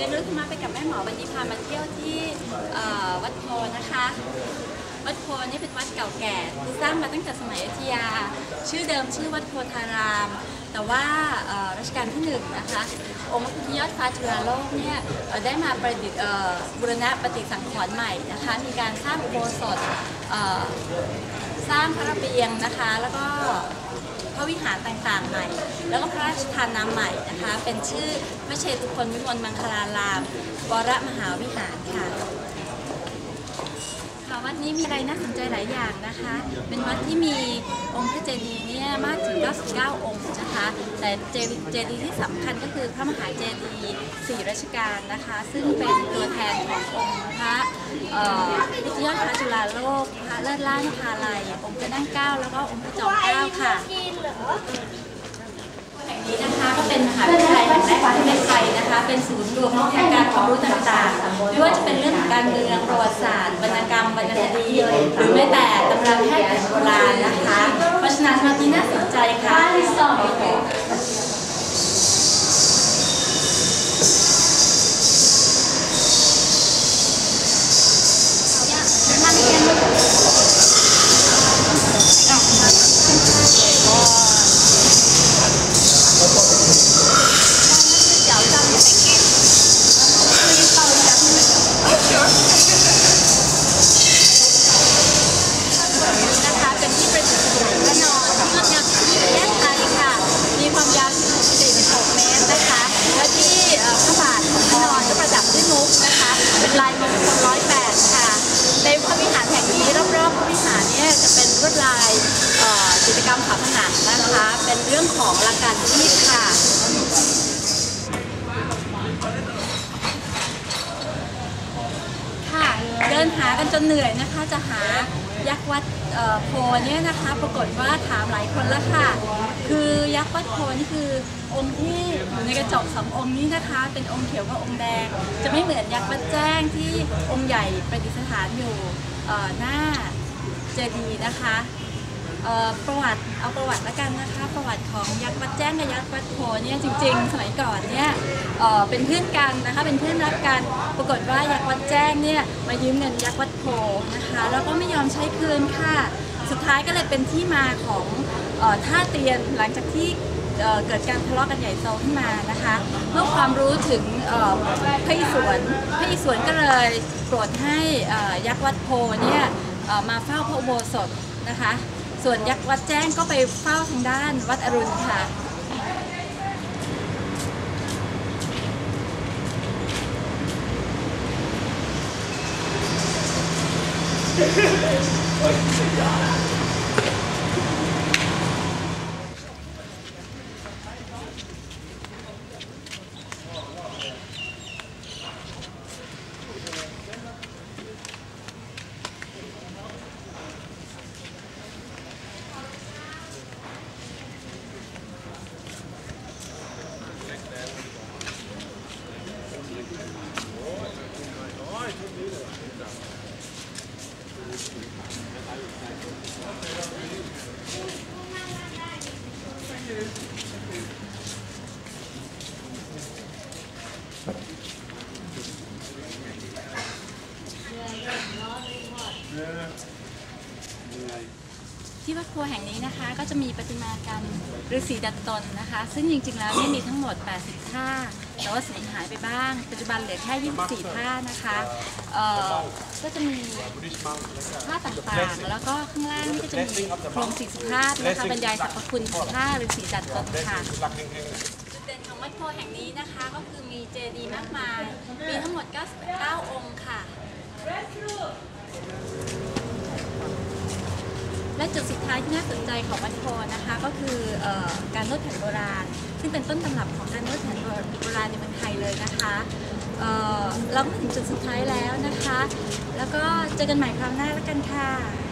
รียนรู้ธรรมะไปกับแม่หมอวันนี้พามาเที่ยวที่วัดโพนะคะ วัดโพนี่เป็นวัดเก่าแก่สร้างมาตั้งแต่สมัยอยุธยา ชื่อเดิมชื่อวัดโพธาราม แต่ว่ารัชกาลที่หนึ่งนะคะ องค์พระพุทธยอดฟ้าจุฬาโลกเนี่ยได้มาประดิษฐ์บูรณะปฏิสังขรณ์ใหม่นะคะ มีการสร้างอุโบสถสร้างพระระเบียงนะคะ แล้วก็ พระวิหารต่างๆใหม่ แล้วก็พระราชทานนามใหม่นะคะ เป็นชื่อพระเชตุพนวิมลมังคลารามวรมหาวิหารค่ะค่ะวัดนี้มีอะไรน่าสนใจหลายอย่างนะคะ เป็นวัดที่มีองค์พระเจดีย์เนี่ยมากถึง 99 องค์นะคะ แต่เจดีย์เจดีย์ที่สำคัญก็คือพระมหาเจดีย์สี่รัชกาลนะคะ ซึ่งเป็นตัวแทนขององค์พระ เอ่อพิทยอดพระจุฬาโลกพระเลิศล่านพาลัยองค์พระนั่งเก้าแล้วก็องค์พระจอมเกล้าค่ะแห่งนี้นะคะก็เป็นมหาวิทยาลัยแห่งแรกของประเทศไทยนะคะ เป็นศูนย์รวมวิชาการความรู้ต่างๆไม่ว่าจะเป็นเรื่องของการเมืองประวัติศาสตร์วรรณกรรมวรรณคดีหรือแม้แต่ตำราแพทย์แผนโบราณนะคะ เพราะฉะนั้นวันนี้น่าสนใจค่ะนะคะเป็นที่ประดิษฐ์ของพระนอนที่งดงามที่สุดในประเทศไทยค่ะ มีความยาวถึง46 เมตรนะคะ และที่เอ่อพระบาทของพระนอนก็ประดับด้วยมุกนะคะ เป็นลายมงคลร้อยแปดค่ะ ในพระวิหารแห่งนี้รอบๆพระวิหารเนี่ยจะเป็นลวดลายเอ่อ จิตรกนะคะ เป็นเรื่องของลังการที่ค่ะ ค่ะ เดินหากันจนเหนื่อยนะคะ จะหายักษ์วัดโพเนี่ยนะคะ ปรากฏว่าถามหลายคนแล้วค่ะ คือยักษ์วัดโพนี่คือองค์ที่อยู่ในกระจกสององค์นี้นะคะ เป็นองค์เขียวกับองค์แดง จะไม่เหมือนยักษ์วัดแจ้งที่องค์ใหญ่ประดิษฐานอยู่หน้าเจดีย์นะคะ ประวัติเอาประวัติละกันนะคะประวัติของยักษ์วัดแจ้งกับยักษ์วัดโพเนี่ยจริง ๆ สมัยก่อนเนี่ยเป็นเพื่อนกันนะคะเป็นเพื่อนรักกันปรากฏว่ายักษ์วัดแจ้งเนี่ยมายืมเงินยักษ์วัดโพนะคะแล้วก็ไม่ยอมใช้คืนค่ะ สุดท้ายก็เลยเป็นที่มาของท่าเตียนหลังจากที่เกิดการทะเลาะกันใหญ่โตขึ้นมานะคะเมื่อความรู้ถึงเอ่อพระอิศวรพระอิศวรก็เลยโปรดให้ยักษ์วัดโพเนี่ยมาเฝ้าพระโบสถนะคะ ส่วนยักษ์วัดแจ้งก็ไปเฝ้าทางด้านวัดอรุณค่ะ thank Yeah. ที่วัดโพแห่งนี้นะคะ ก็จะมีประติมากรรมฤาษีดัดตนนะคะ ซึ่งจริงๆแล้วเนี่ยมีทั้งหมด 80 ท่า แต่ว่าสูญหายไปบ้าง ปัจจุบันเหลือแค่ 24 ท่านะคะเอ่อก็จะมีท่าต่างๆ แล้วก็ข้างล่างนี่ก็จะมีโครงสีสุภาพนะคะบรรยายสรรพคุณของท่าฤาษีดัดตนค่ะจุดเด่นของวัดโพแห่งนี้นะคะก็คือมีเจดีย์มากมาย มีทั้งหมด 99 องค์ค่ะ และจุดสุดท้ายที่น่าสนใจของวัดโพนะคะก็คือออการนวดแผนโบราณ ซึ่งเป็นต้นตำรับของการนวดแผนโบราณในเมืองไทยเลยนะคะเเราก็มาถึงจุดสุดท้ายแล้วนะคะ แล้วก็เจอกันใหม่คราวหน้าแล้วกันค่ะ